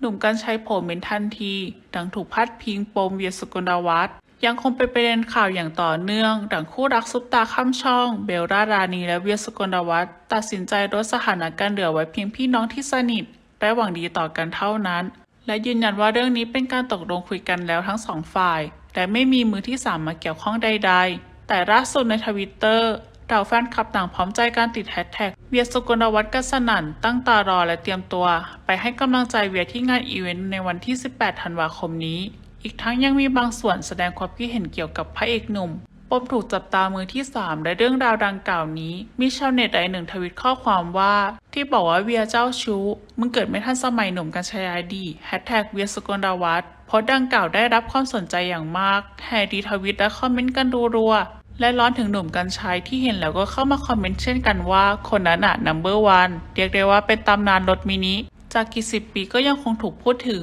หนุ่มกัญชัยโผล่เมนทันทีดังถูกพัดพิงปมเวียสุกลวัฒน์ยังคงเป็นประเด็นข่าวอย่างต่อเนื่อง ดังคู่รักซุปตาข้ามช่อง เบลล่ารานีและเวียสุกลวัฒน์ตัดสินใจลดสถานะการเหลือไว้เพียงพี่น้องที่สนิทและหวังดีต่อกันเท่านั้น และยืนยันว่าเรื่องนี้เป็นการตกลงคุยกันแล้วทั้งสองฝ่าย และไม่มีมือที่สามมาเกี่ยวข้องใด ๆ แต่ล่าสุดในทวิตเตอร์ เราแฟนคลับต่างพร้อมใจการติดแฮชแท็กเวียสุกลวัฒน์กันสนั่นตั้งตารอและเตรียมตัว ไปให้กำลังใจเวียที่งานอีเวนต์ในวันที่ 18 ธันวาคมนี้ อีกทั้งยังมีบางส่วนแสดงความคิดเห็นเกี่ยวกับพระเอกหนุ่มปมถูกจับตามือที่ 3 และเรื่องราวดังกล่าวนี้ มีชาวเน็ตรายหนึ่งทวิตข้อความว่า ที่บอกว่าเวียเจ้าชู้ มึงเกิดไม่ทันสมัยหนุ่มกัญชัยดีแฮชแท็กเวียสุกลวัฒน์โพสต์ดังกล่าวได้รับความสนใจอย่างมากแห่ดีทวิตและคอมเมนต์กันรัว และร้อนถึงหนุ่มกัญชัยที่เห็นแล้วก็เข้ามาคอมเมนต์เช่นกันว่าคนนั้นอะ number one เรียกได้ว่าเป็นตำนานรถมินิ จากกี่สิบปีก็ยังคงถูกพูดถึง